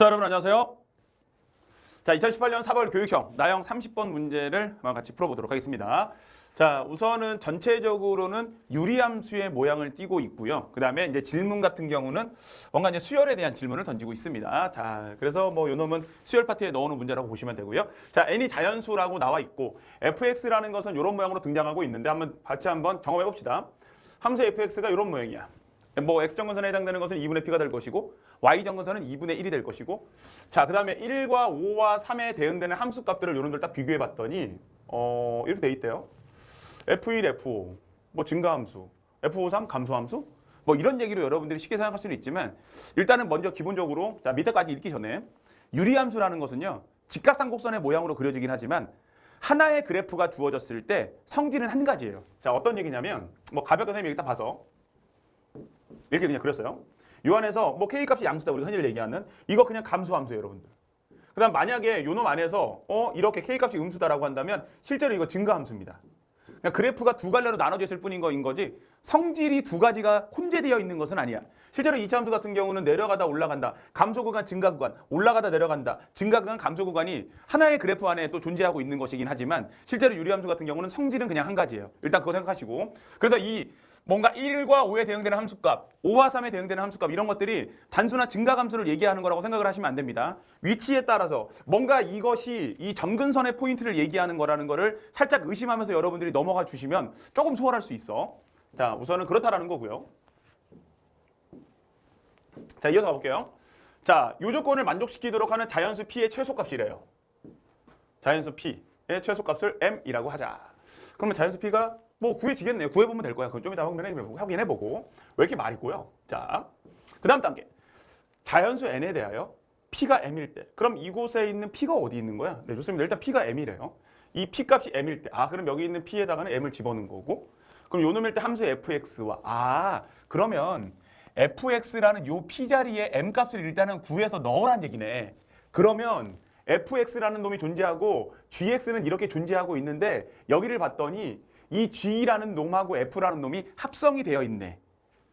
자, 여러분 안녕하세요. 자, 2018년 4월 교육형 나형 30번 문제를 한번 같이 풀어보도록 하겠습니다. 자, 우선은 전체적으로는 유리함수의 모양을 띠고 있고요. 그 다음에 이제 질문 같은 경우는 뭔가 이제 수열에 대한 질문을 던지고 있습니다. 자, 그래서 뭐 요놈은 수열 파트에 넣어놓은 문제라고 보시면 되고요. 자, n이 자연수라고 나와 있고 fx라는 것은 이런 모양으로 등장하고 있는데 한번 같이 한번 점검해 봅시다. 함수 fx가 이런 모양이야. 뭐 x정근선에 해당되는 것은 2분의 p가 될 것이고 y정근선은 2분의 1이 될 것이고 자 그다음에 1과 5와 3에 대응되는 함수 값들을 요런들 딱 비교해 봤더니 어 이렇게 돼 있대요. F1, F5 뭐 증가함수, F53 감소함수 뭐 이런 얘기로 여러분들이 쉽게 생각할 수는 있지만 일단은 먼저 기본적으로 자 밑에까지 읽기 전에 유리함수라는 것은요 직각삼곡선의 모양으로 그려지긴 하지만 하나의 그래프가 주어졌을 때 성질은 한 가지예요. 자 어떤 얘기냐면 뭐 가볍게 선생님이 일단 봐서 이렇게 그냥 그렸어요. 요 안에서 뭐 k 값이 양수다 우리가 흔히 얘기하는 이거 그냥 감수함수예요, 여러분들. 그다음 만약에 요놈 안에서 어 이렇게 k 값이 음수다라고 한다면 실제로 이거 증가함수입니다. 그냥 그래프가 두 갈래로 나눠져 있을 뿐인 거인 거지 성질이 두 가지가 혼재되어 있는 것은 아니야. 실제로 이차 함수 같은 경우는 내려가다 올라간다. 감소 구간, 증가 구간, 올라가다 내려간다. 증가 구간, 감소 구간이 하나의 그래프 안에 또 존재하고 있는 것이긴 하지만 실제로 유리 함수 같은 경우는 성질은 그냥 한 가지예요. 일단 그거 생각하시고. 그래서 이 뭔가 1과 5에 대응되는 함수값, 5와 3에 대응되는 함수값 이런 것들이 단순한 증가 감수를 얘기하는 거라고 생각을 하시면 안 됩니다. 위치에 따라서 뭔가 이것이 이 점근선의 포인트를 얘기하는 거라는 거를 살짝 의심하면서 여러분들이 넘어가 주시면 조금 수월할 수 있어. 자, 우선은 그렇다라는 거고요. 자, 이어서 가볼게요. 자, 요 조건을 만족시키도록 하는 자연수 P의 최소값이래요. 자연수 P의 최소값을 M이라고 하자. 그러면 자연수 P가 뭐 구해지겠네요. 구해보면 될 거야. 그건 좀 이따 확인해보고, 확인해보고. 왜 이렇게 말이 고요 자, 그 다음 단계. 자연수 n에 대하여 p가 m일 때. 그럼 이곳에 있는 p가 어디 있는 거야? 네, 좋습니다. 일단 p가 m이래요. 이 p 값이 m일 때. 아, 그럼 여기 있는 p에다가는 m을 집어넣은 거고. 그럼 요 놈일 때 함수 fx와 아, 그러면 fx라는 요 p 자리에 m 값을 일단은 구해서 넣으란 얘기네. 그러면 fx라는 놈이 존재하고 gx는 이렇게 존재하고 있는데 여기를 봤더니 이 g라는 놈하고 f라는 놈이 합성이 되어 있네.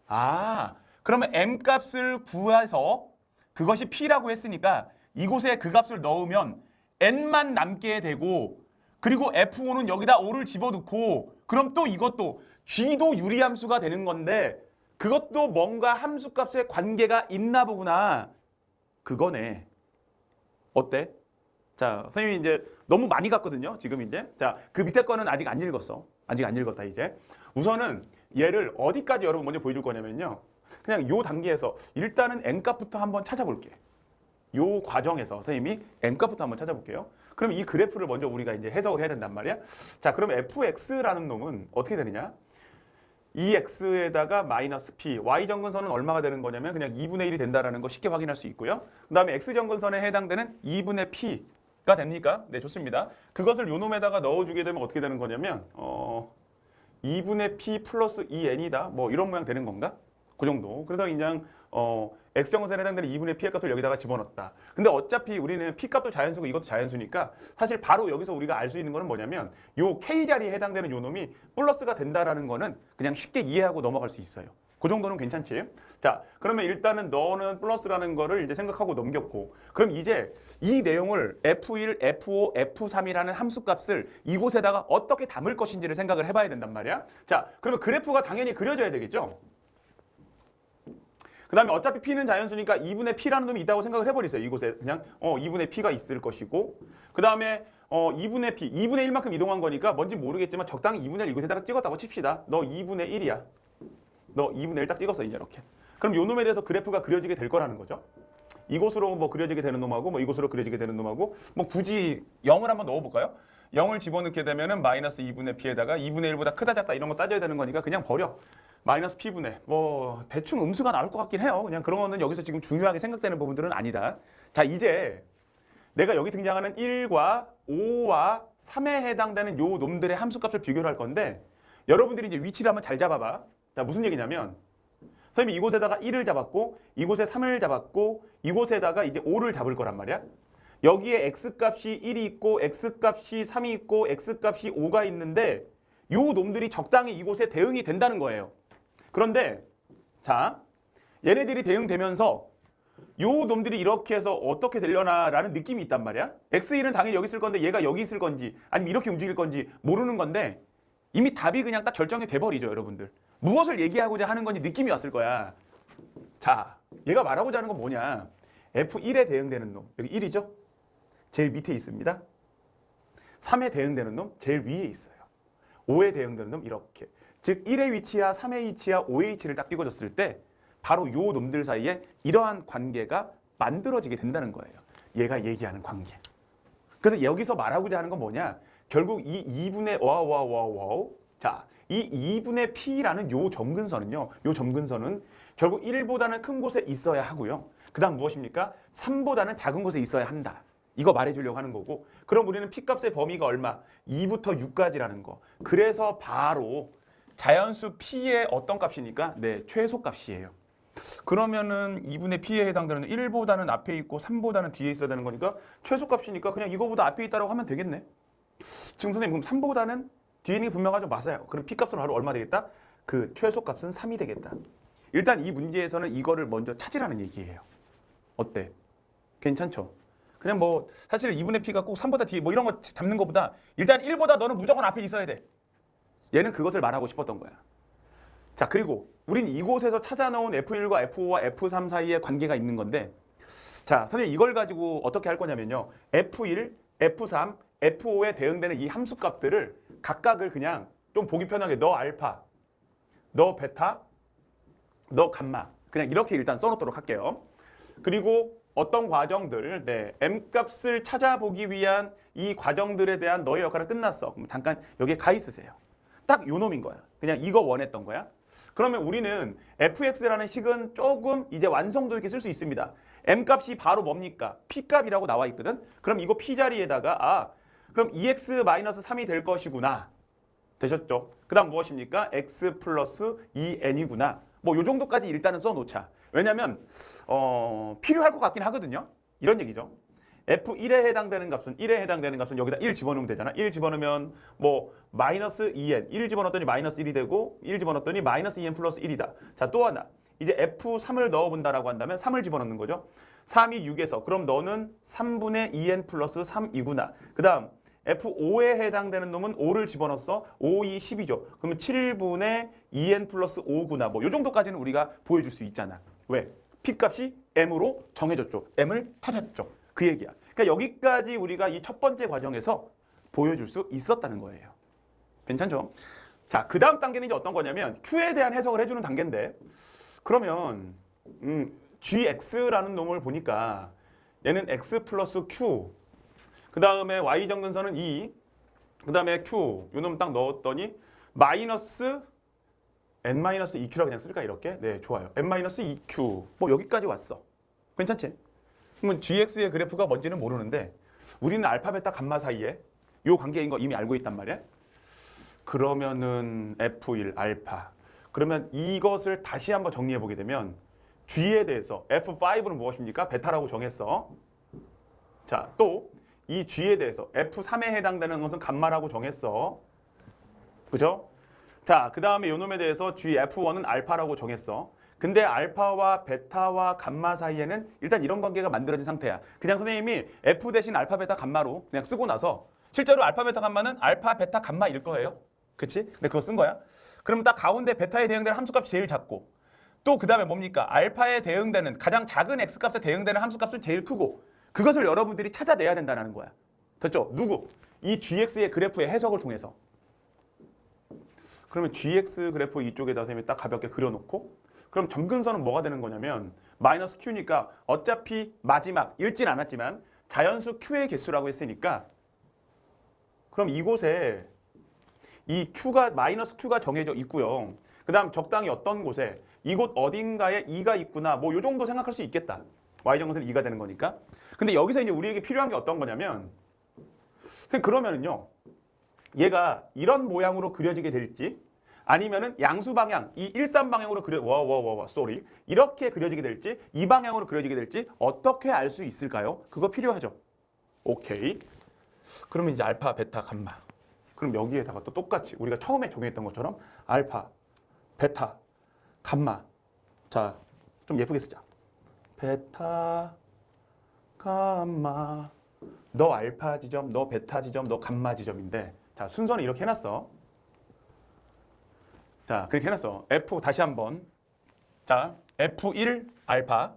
아, 그러면 m 값을 구해서 그것이 p라고 했으니까 이곳에 그 값을 넣으면 n만 남게 되고 그리고 f5는 여기다 5를 집어넣고 그럼 또 이것도 g도 유리함수가 되는 건데 그것도 뭔가 함수값에 관계가 있나 보구나. 그거네. 어때? 자, 선생님이 이제 너무 많이 갔거든요. 지금 이제. 자, 그 밑에 거는 아직 안 읽었어. 아직 안 읽었다 이제. 우선은 얘를 어디까지 여러분 먼저 보여줄 거냐면요. 그냥 요 단계에서 일단은 n 값부터 한번 찾아볼게. 요 과정에서 선생님이 n 값부터 한번 찾아볼게요. 그럼 이 그래프를 먼저 우리가 이제 해석을 해야 된단 말이야. 자, 그럼 fx라는 놈은 어떻게 되느냐? 2x에다가 마이너스 p, y 정근선은 얼마가 되는 거냐면 그냥 2분의 1이 된다라는 거 쉽게 확인할 수 있고요. 그 다음에 x 정근선에 해당되는 2분의 p 가 됩니까? 네, 좋습니다. 그것을 요 놈에다가 넣어주게 되면 어떻게 되는 거냐면 어 2분의 p 플러스 2n이다. 뭐 이런 모양 되는 건가? 그 정도. 그래서 그냥 어 x 정근선에 해당되는 2분의 p의 값을 여기다가 집어넣었다. 근데 어차피 우리는 p 값도 자연수고 이것도 자연수니까 사실 바로 여기서 우리가 알 수 있는 거는 뭐냐면 요 k 자리에 해당되는 요 놈이 플러스가 된다라는 거는 그냥 쉽게 이해하고 넘어갈 수 있어요. 그 정도는 괜찮지? 자, 그러면 일단은 너는 플러스라는 거를 이제 생각하고 넘겼고, 그럼 이제 이 내용을 F1, F5, F3이라는 함수 값을 이곳에다가 어떻게 담을 것인지를 생각을 해봐야 된단 말이야. 자, 그러면 그래프가 당연히 그려져야 되겠죠? 그 다음에 어차피 P는 자연수니까 2분의 P라는 놈이 있다고 생각을 해버리세요. 이곳에 그냥 어 2분의 P가 있을 것이고 그 다음에 어 2분의 P, 2분의 1만큼 이동한 거니까 뭔지 모르겠지만 적당히 2분의 1 이곳에다가 찍었다고 칩시다. 너 2분의 1이야. 너 2분의 1 딱 찍었어 이제 이렇게. 그럼 요 놈에 대해서 그래프가 그려지게 될 거라는 거죠. 이곳으로 뭐 그려지게 되는 놈하고 뭐 이곳으로 그려지게 되는 놈하고 뭐 굳이 0을 한번 넣어볼까요? 0을 집어넣게 되면은 마이너스 2분의 P에다가 2분의 1보다 크다 작다 이런 거 따져야 되는 거니까 그냥 버려. 마이너스 P분의 뭐 대충 음수가 나올 것 같긴 해요. 그냥 그런 거는 여기서 지금 중요하게 생각되는 부분들은 아니다. 자 이제 내가 여기 등장하는 1과 5와 3에 해당되는 요 놈들의 함수값을 비교를 할 건데 여러분들이 이제 위치를 한번 잘 잡아봐. 자 무슨 얘기냐면 선생님이 이곳에다가 1을 잡았고 이곳에 3을 잡았고 이곳에다가 이제 5를 잡을 거란 말이야. 여기에 x값이 1이 있고 x값이 3이 있고 x값이 5가 있는데 요 놈들이 적당히 이곳에 대응이 된다는 거예요. 그런데 자 얘네들이 대응되면서 요 놈들이 이렇게 해서 어떻게 되려나라는 느낌이 있단 말이야. X1은 당연히 여기 있을 건데 얘가 여기 있을 건지 아니면 이렇게 움직일 건지 모르는 건데 이미 답이 그냥 딱 결정이 돼버리죠, 여러분들. 무엇을 얘기하고자 하는 건지 느낌이 왔을 거야. 자, 얘가 말하고자 하는 건 뭐냐? F1에 대응되는 놈. 여기 1이죠? 제일 밑에 있습니다. 3에 대응되는 놈 제일 위에 있어요. 5에 대응되는 놈 이렇게. 즉 1의 위치와 3의 위치와 5의 위치를 딱 띄워줬을 때 바로 요 놈들 사이에 이러한 관계가 만들어지게 된다는 거예요. 얘가 얘기하는 관계. 그래서 여기서 말하고자 하는 건 뭐냐? 결국 이 2분의 와와와와우 자, 이 2분의 p라는 요 점근선은요. 요 점근선은 결국 1보다는 큰 곳에 있어야 하고요. 그 다음 무엇입니까? 3보다는 작은 곳에 있어야 한다. 이거 말해주려고 하는 거고 그럼 우리는 p값의 범위가 얼마? 2부터 6까지라는 거. 그래서 바로 자연수 p의 어떤 값이니까? 네, 최소값이에요. 그러면은 2분의 p에 해당되는 1보다는 앞에 있고 3보다는 뒤에 있어야 되는 거니까 최소값이니까 그냥 이거보다 앞에 있다라고 하면 되겠네. 지금 선생님 그럼 3보다는 게 분명하죠? 맞아요. 그럼 p값은 바로 얼마 되겠다? 그 최소값은 3이 되겠다. 일단 이 문제에서는 이거를 먼저 찾으라는 얘기예요. 어때? 괜찮죠? 그냥 뭐 사실 2분의 p가 꼭 3보다 뒤에 뭐 이런 거 잡는 것보다 일단 1보다 너는 무조건 앞에 있어야 돼. 얘는 그것을 말하고 싶었던 거야. 자, 그리고 우린 이곳에서 찾아놓은 F1과 F5와 F3 사이에 관계가 있는 건데 자, 선생님 이걸 가지고 어떻게 할 거냐면요. F1, F3, F5에 대응되는 이 함수 값들을 각각을 그냥 좀 보기 편하게 너 알파, 너 베타, 너 감마 그냥 이렇게 일단 써놓도록 할게요. 그리고 어떤 과정들, 네, m 값을 찾아보기 위한 이 과정들에 대한 너의 역할은 끝났어. 그럼 잠깐 여기에 가 있으세요. 딱 요 놈인 거야. 그냥 이거 원했던 거야. 그러면 우리는 fx라는 식은 조금 이제 완성도 있게 쓸 수 있습니다. m 값이 바로 뭡니까? p 값이라고 나와 있거든. 그럼 이거 p 자리에다가 아, 그럼 2x 3이 될 것이구나. 되셨죠? 그 다음 무엇입니까? x 플러스 2n이구나. 뭐 요 정도까지 일단은 써놓자. 왜냐하면 어, 필요할 것 같긴 하거든요. 이런 얘기죠. F1에 해당되는 값은 1에 해당되는 값은 여기다 1 집어넣으면 되잖아. 1 집어넣으면 뭐 마이너스 2n 1 집어넣었더니 마이너스 1이 되고 1 집어넣었더니 마이너스 2n 플러스 1이다. 자 또 하나 이제 F3을 넣어본다라고 한다면 3을 집어넣는 거죠. 3이 6에서 그럼 너는 3분의 2n 플러스 3이구나. 그 다음 F5에 해당되는 놈은 5를 집어넣었어. 5, 2, 10이죠. 그러면 7분의 2n 플러스 5구나. 뭐 요 정도까지는 우리가 보여줄 수 있잖아. 왜? P값이 M으로 정해졌죠. M을 찾았죠. 그 얘기야. 그러니까 여기까지 우리가 이 첫 번째 과정에서 보여줄 수 있었다는 거예요. 괜찮죠? 자, 그 다음 단계는 이제 어떤 거냐면 Q에 대한 해석을 해주는 단계인데 그러면 음, GX라는 놈을 보니까 얘는 X 플러스 Q 그 다음에 Y 정근선은 2, 그 다음에 Q. 요놈 딱 넣었더니 마이너스 n-2q라 그냥 쓸까 이렇게? 네 좋아요. N-2q 뭐 여기까지 왔어. 괜찮지? 그러면 gx의 그래프가 뭔지는 모르는데 우리는 알파 베타 감마 사이에 요 관계인 거 이미 알고 있단 말이야. 그러면은 f1 알파. 그러면 이것을 다시 한번 정리해 보게 되면 g에 대해서 f5는 무엇입니까? 베타라고 정했어. 자 또 이 g에 대해서 f3에 해당되는 것은 감마라고 정했어 그죠? 자, 그 다음에 요놈에 대해서 GF1은 알파라고 정했어. 근데 알파와 베타와 감마 사이에는 일단 이런 관계가 만들어진 상태야. 그냥 선생님이 F 대신 알파, 베타, 감마로 그냥 쓰고 나서 실제로 알파, 베타, 감마는 알파, 베타, 감마일 거예요. 그치? 근데 그거 쓴 거야. 그럼 딱 가운데 베타에 대응되는 함수값이 제일 작고 또 그 다음에 뭡니까? 알파에 대응되는 가장 작은 X값에 대응되는 함수값은 제일 크고 그것을 여러분들이 찾아내야 된다는 거야. 됐죠? 누구? 이 GX의 그래프의 해석을 통해서. 그러면 GX 그래프 이쪽에다 선생님이 딱 가볍게 그려놓고 그럼 점근선은 뭐가 되는 거냐면 마이너스 Q니까 어차피 마지막 읽진 않았지만 자연수 Q의 개수라고 했으니까 그럼 이곳에 이 Q가 마이너스 Q가 정해져 있고요. 그 다음 적당히 어떤 곳에 이곳 어딘가에 2가 있구나 뭐 요 정도 생각할 수 있겠다. Y정근선은 2가 되는 거니까. 근데 여기서 이제 우리에게 필요한 게 어떤 거냐면 그러면은요. 얘가 이런 모양으로 그려지게 될지 아니면은 양수 방향 이 일산 방향으로 그려 와와와와 쏘리 이렇게 그려지게 될지 이 방향으로 그려지게 될지 어떻게 알 수 있을까요? 그거 필요하죠. 오케이. 그러면 이제 알파, 베타, 감마. 그럼 여기에다가 또 똑같이 우리가 처음에 적용했던 것처럼 알파, 베타, 감마. 자, 좀 예쁘게 쓰자. 베타 감마 너 알파 지점, 너 베타 지점, 너 감마 지점인데 자 순서는 이렇게 해놨어. 자 그렇게 해놨어. F 다시 한번 자 F1 알파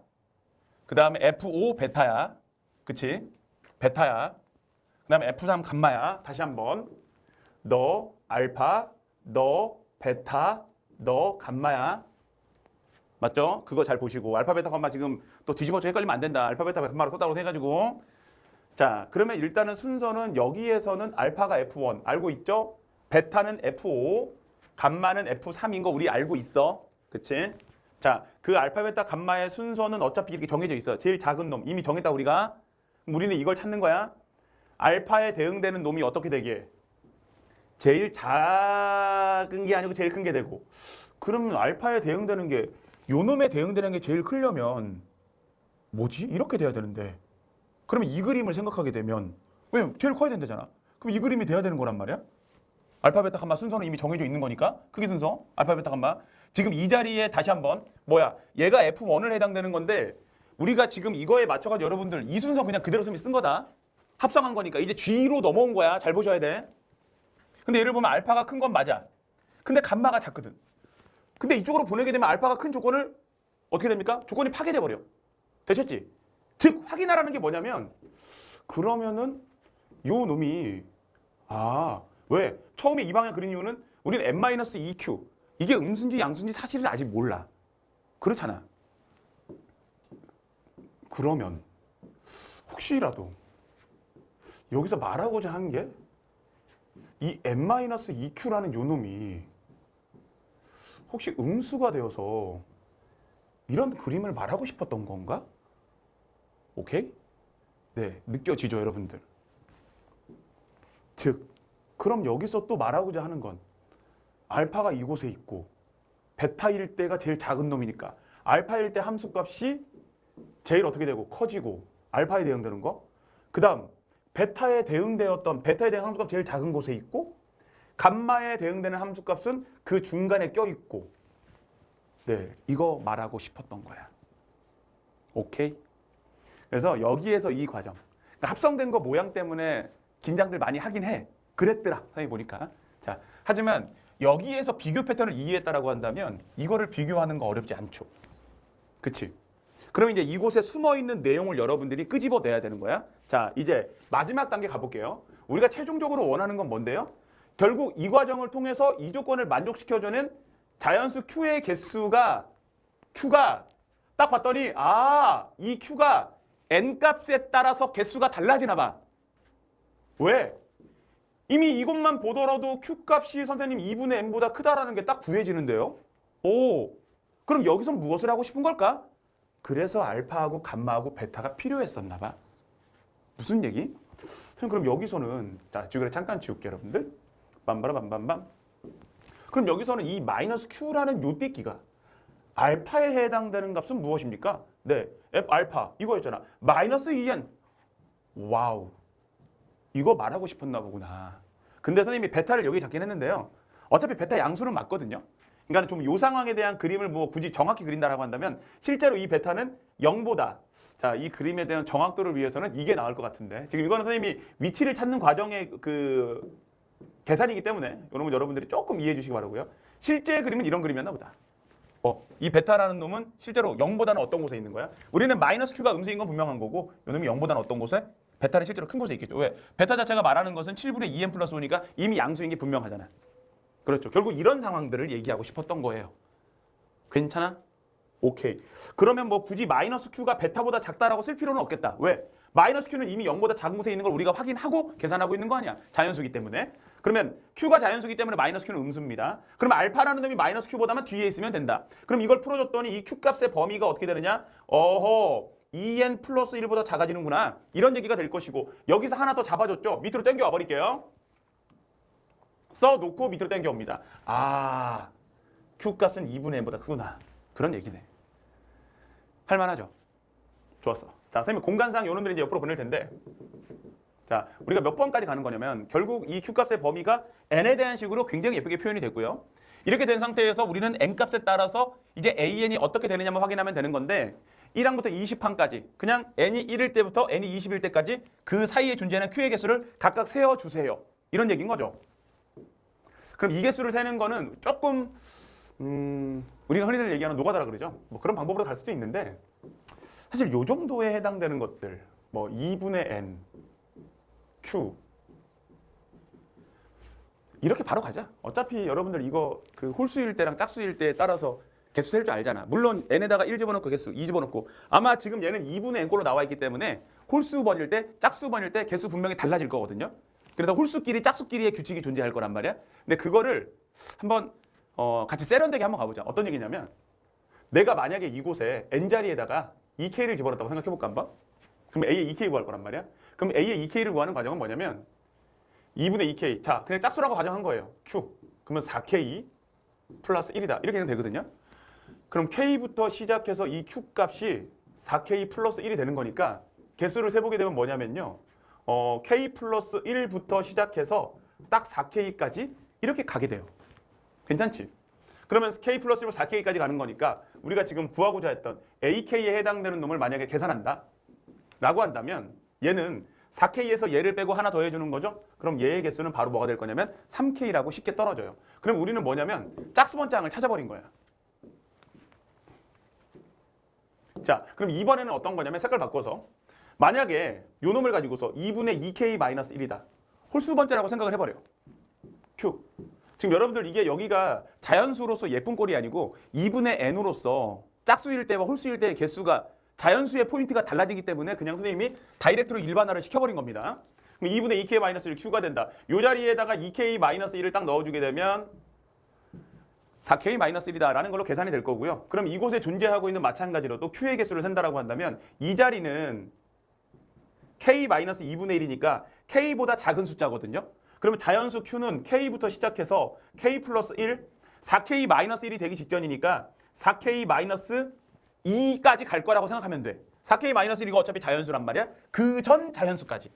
그 다음에 F5 베타야, 그치? 베타야. 그 다음에 F3 감마야. 다시 한번 너 알파, 너 베타, 너 감마야. 맞죠? 그거 잘 보시고 알파 베타 감마 지금 또 뒤집어져 헷갈리면 안 된다. 알파 베타 감마로 썼다고 해가지고 자 그러면 일단은 순서는 여기에서는 알파가 F1 알고 있죠? 베타는 F5 감마는 F3인 거 우리 알고 있어. 그치? 자, 그 알파 베타 감마의 순서는 어차피 이렇게 정해져 있어. 제일 작은 놈 이미 정했다 우리가. 우리는 이걸 찾는 거야. 알파에 대응되는 놈이 어떻게 되게? 제일 작은 게 아니고 제일 큰 게 되고. 그러면 알파에 대응되는 게 요 놈에 대응되는 게 제일 크려면 뭐지? 이렇게 돼야 되는데. 그러면 이 그림을 생각하게 되면 왜냐면 제일 커야 된다잖아. 그럼 이 그림이 돼야 되는 거란 말이야? 알파 베타 감마 순서는 이미 정해져 있는 거니까. 크기 순서. 알파 베타 감마. 지금 이 자리에 다시 한번 뭐야 얘가 F1을 해당되는 건데 우리가 지금 이거에 맞춰가지고 여러분들 이 순서 그냥 그대로 쓴 거다. 합성한 거니까. 이제 G로 넘어온 거야. 잘 보셔야 돼. 근데 예를 보면 알파가 큰 건 맞아. 근데 감마가 작거든 근데 이쪽으로 보내게 되면 알파가 큰 조건을 어떻게 됩니까 조건이 파괴돼 버려 되셨지 즉 확인하라는 게 뭐냐면 그러면은 요 놈이 아, 왜? 처음에 이 방향 그린 이유는 우리는 n-2q 이게 음수인지 양수인지 사실은 아직 몰라. 그렇잖아. 그러면 혹시라도 여기서 말하고자 한 게 이 n-2q라는 요 놈이 혹시 음수가 되어서 이런 그림을 말하고 싶었던 건가? 오케이? 네, 느껴지죠, 여러분들. 즉, 그럼 여기서 또 말하고자 하는 건 알파가 이곳에 있고 베타일 때가 제일 작은 놈이니까 알파일 때 함수값이 제일 어떻게 되고 커지고 알파에 대응되는 거. 그다음 베타에 대응되었던 베타에 대한 함수값 제일 작은 곳에 있고 감마에 대응되는 함수값은 그 중간에 껴 있고. 네, 이거 말하고 싶었던 거야. 오케이? 그래서 여기에서 이 과정. 그러니까 합성된 거 모양 때문에 긴장들 많이 하긴 해. 그랬더라. 선생님 보니까. 자, 하지만 여기에서 비교 패턴을 이해했다라고 한다면 이거를 비교하는 거 어렵지 않죠. 그치? 그럼 이제 이곳에 숨어 있는 내용을 여러분들이 끄집어내야 되는 거야. 자, 이제 마지막 단계 가볼게요. 우리가 최종적으로 원하는 건 뭔데요? 결국 이 과정을 통해서 이 조건을 만족시켜주는 자연수 Q의 개수가 Q가 딱 봤더니 아, 이 Q가 n 값에 따라서 개수가 달라지나 봐. 왜? 이미 이것만 보더라도 Q 값이 선생님 2분의 n보다 크다라는 게 딱 구해지는데요. 오, 그럼 여기서 무엇을 하고 싶은 걸까? 그래서 알파하고 감마하고 베타가 필요했었나 봐. 무슨 얘기? 선생님 그럼 여기서는 자 지금 잠깐 지울게 여러분들. 빰바라밤밤밤. 그럼 여기서는 이 마이너스 q라는 요 띠기가 알파에 해당되는 값은 무엇입니까? 네, f 알파 이거였잖아. 마이너스 2n. 와우. 이거 말하고 싶었나 보구나. 근데 선생님이 베타를 여기 잡긴 했는데요. 어차피 베타 양수는 맞거든요. 그러니까 좀 요 상황에 대한 그림을 뭐 굳이 정확히 그린다라고 한다면 실제로 이 베타는 0보다 자, 이 그림에 대한 정확도를 위해서는 이게 나을 것 같은데. 지금 이거는 선생님이 위치를 찾는 과정의 그 계산이기 때문에 여러분 여러분들이 조금 이해해 주시기 바라고요. 실제 그림은 이런 그림이었나 보다. 어, 이 베타라는 놈은 실제로 0보다는 어떤 곳에 있는 거야? 우리는 마이너스 q가 음수인 건 분명한 거고 이 놈이 0보다는 어떤 곳에? 베타는 실제로 큰 곳에 있겠죠. 왜? 베타 자체가 말하는 것은 7분의 2n 플러스 5니까 이미 양수인 게 분명하잖아. 그렇죠. 결국 이런 상황들을 얘기하고 싶었던 거예요. 괜찮아? 오케이. 그러면 뭐 굳이 마이너스 q가 베타보다 작다라고 쓸 필요는 없겠다. 왜? 마이너스 q는 이미 0보다 작은 곳에 있는 걸 우리가 확인하고 계산하고 있는 거 아니야. 자연수기 때문에. 그러면 q가 자연수기 때문에 마이너스 q는 음수입니다. 그럼 알파라는 놈이 마이너스 q보다만 뒤에 있으면 된다. 그럼 이걸 풀어줬더니 이 q 값의 범위가 어떻게 되느냐? 어허. 2n 플러스 1보다 작아지는구나. 이런 얘기가 될 것이고 여기서 하나 더 잡아줬죠. 밑으로 당겨와 버릴게요. 써놓고 밑으로 당겨옵니다. 아, q 값은 2분의 n보다 크구나. 그런 얘기네. 할만하죠. 좋았어. 자, 선생님 공간상 요 놈들이 이제 옆으로 보낼 텐데. 자, 우리가 몇 번까지 가는 거냐면 결국 이 q 값의 범위가 n에 대한 식으로 굉장히 예쁘게 표현이 됐고요. 이렇게 된 상태에서 우리는 n 값에 따라서 이제 an이 어떻게 되느냐만 확인하면 되는 건데 1항부터 20항까지 그냥 n이 1일 때부터 n이 20일 때까지 그 사이에 존재하는 q의 개수를 각각 세어 주세요. 이런 얘기인 거죠. 그럼 이 개수를 세는 거는 조금 음, 우리가 흔히들 얘기하는 노가다라 그러죠. 뭐 그런 방법으로 갈 수도 있는데 사실 요 정도에 해당되는 것들 뭐 2분의 n 이렇게 바로 가자. 어차피 여러분들 이거 그 홀수일 때랑 짝수일 때에 따라서 개수 셀 줄 알잖아. 물론 n에다가 1 집어넣고 개수 2 집어넣고 아마 지금 얘는 2분의 n꼴로 나와 있기 때문에 홀수 번일 때 짝수 번일 때 개수 분명히 달라질 거거든요. 그래서 홀수끼리 짝수끼리의 규칙이 존재할 거란 말이야. 근데 그거를 한번 어, 같이 세련되게 한번 가보자. 어떤 얘기냐면 내가 만약에 이곳에 n 자리에다가 2k를 집어넣었다고 생각해볼까 한번? 그럼 a의 2k 구할 거란 말이야. 그럼 a의 2k를 구하는 과정은 뭐냐면 2분의 2k. 자, 그냥 짝수라고 가정한 거예요. q. 그러면 4k 플러스 1이다. 이렇게 그냥 되거든요. 그럼 k부터 시작해서 이 q 값이 4k 플러스 1이 되는 거니까 개수를 세보게 되면 뭐냐면요. 어, k 플러스 1부터 시작해서 딱 4k까지 이렇게 가게 돼요. 괜찮지? 그러면 k 플러스 1부터 4k까지 가는 거니까 우리가 지금 구하고자 했던 ak에 해당되는 놈을 만약에 계산한다. 라고 한다면 얘는 4K에서 얘를 빼고 하나 더 해주는 거죠? 그럼 얘의 개수는 바로 뭐가 될 거냐면 3K라고 쉽게 떨어져요. 그럼 우리는 뭐냐면 짝수번장을 찾아버린 거야. 자, 그럼 이번에는 어떤 거냐면 색깔 바꿔서 만약에 요 놈을 가지고서 2분의 2K-1이다. 홀수 번째라고 생각을 해버려요. Q. 지금 여러분들 이게 여기가 자연수로서 예쁜 꼴이 아니고 2분의 n으로서 짝수일 때와 홀수일 때의 개수가 자연수의 포인트가 달라지기 때문에 그냥 선생님이 다이렉트로 일반화를 시켜버린 겁니다. 그럼 2분의 2k-1 q가 된다. 이 자리에다가 2k-1을 딱 넣어주게 되면 4k-1이다라는 걸로 계산이 될 거고요. 그럼 이곳에 존재하고 있는 마찬가지로도 q의 개수를 센다라고 한다면 이 자리는 k-2분의 1이니까 k보다 작은 숫자거든요. 그러면 자연수 q는 k부터 시작해서 k 플러스 1, 4k-1이 되기 직전이니까 4k 2까지 갈 거라고 생각하면 돼. 4k-1가 어차피 자연수란 말이야. 그 전 자연수까지.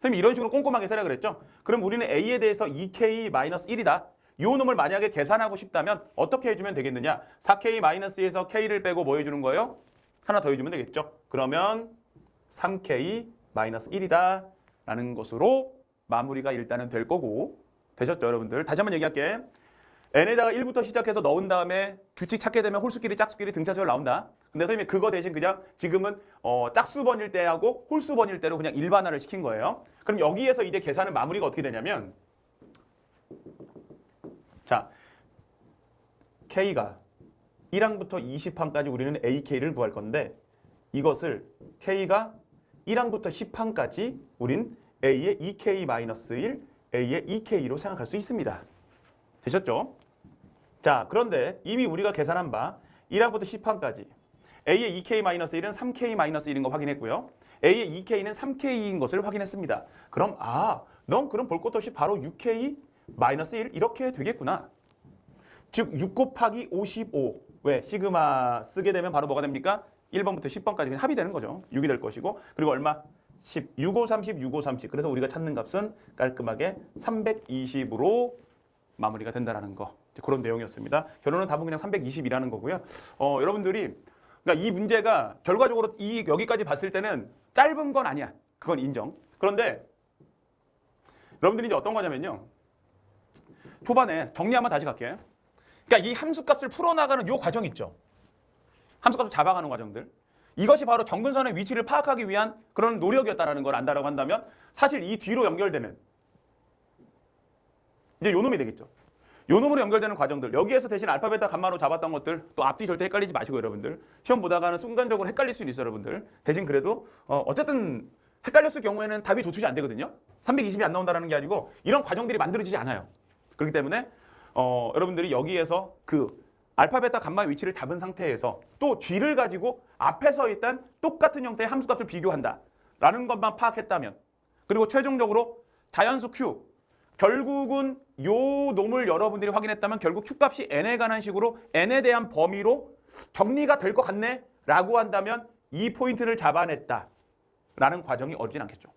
선생님이 이런 식으로 꼼꼼하게 세라 그랬죠? 그럼 우리는 a에 대해서 2k-1이다. 요 놈을 만약에 계산하고 싶다면 어떻게 해주면 되겠느냐? 4k-에서 k를 빼고 뭐 해주는 거예요? 하나 더 해주면 되겠죠? 그러면 3k-1이다. 라는 것으로 마무리가 일단은 될 거고 되셨죠 여러분들? 다시 한번 얘기할게. N에다가 1부터 시작해서 넣은 다음에 규칙 찾게 되면 홀수끼리 짝수끼리 등차수열 나온다. 근데 선생님이 그거 대신 그냥 지금은 어, 짝수 번일 때하고 홀수 번일 때로 그냥 일반화를 시킨 거예요. 그럼 여기에서 이제 계산은 마무리가 어떻게 되냐면 자 k가 1항부터 20항까지 우리는 ak를 구할 건데 이것을 k가 1항부터 10항까지 우린 a의 2k-1, a의 2k로 생각할 수 있습니다. 되셨죠? 자, 그런데 이미 우리가 계산한 바 1항부터 10항까지 A의 2K-1은 3K-1인 거 확인했고요. A의 2K는 3K인 것을 확인했습니다. 그럼 아, 넌 그럼 볼 것도 없이 바로 6K-1 이렇게 되겠구나. 즉 6 곱하기 55. 왜? 시그마 쓰게 되면 바로 뭐가 됩니까? 1번부터 10번까지 그냥 합이 되는 거죠. 6이 될 것이고 그리고 얼마? 10. 65, 30, 65, 30. 그래서 우리가 찾는 값은 깔끔하게 320으로 마무리가 된다라는 거 그런 내용이었습니다. 결론은 답은 그냥 320이라는 거고요. 어, 여러분들이 그러니까 이 문제가 결과적으로 이 여기까지 봤을 때는 짧은 건 아니야. 그건 인정. 그런데 여러분들이 이제 어떤 거냐면요. 초반에 정리 한번 다시 갈게요. 그러니까 이 함수값을 풀어나가는 요 과정 있죠. 함수값을 잡아가는 과정들. 이것이 바로 정근선의 위치를 파악하기 위한 그런 노력이었다라는 걸 안다라고 한다면 사실 이 뒤로 연결되는 이제 요 놈이 되겠죠. 요 놈으로 연결되는 과정들 여기에서 대신 알파 베타 감마로 잡았던 것들 또 앞뒤 절대 헷갈리지 마시고 여러분들 시험 보다가는 순간적으로 헷갈릴 수는 있어요 여러분들. 대신 그래도 어, 어쨌든 헷갈렸을 경우에는 답이 도출이 안 되거든요. 320이 안 나온다는 게 아니고 이런 과정들이 만들어지지 않아요. 그렇기 때문에 어, 여러분들이 여기에서 그 알파 베타 감마의 위치를 잡은 상태에서 또 G를 가지고 앞에서 일단 똑같은 형태의 함수값을 비교한다 라는 것만 파악했다면 그리고 최종적으로 자연수 Q 결국은 요 놈을 여러분들이 확인했다면 결국 Q값이 n에 관한 식으로 n에 대한 범위로 정리가 될 것 같네 라고 한다면 이 포인트를 잡아냈다 라는 과정이 어렵진 않겠죠.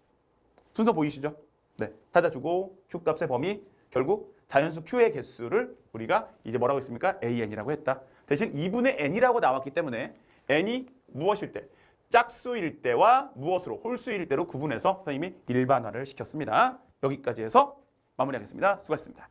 순서 보이시죠? 네, 찾아주고 Q값의 범위 결국 자연수 Q의 개수를 우리가 이제 뭐라고 했습니까? AN이라고 했다. 대신 2분의 N이라고 나왔기 때문에 N이 무엇일 때? 짝수일 때와 무엇으로? 홀수일 때로 구분해서 선생님이 일반화를 시켰습니다. 여기까지 해서 마무리하겠습니다. 수고하셨습니다.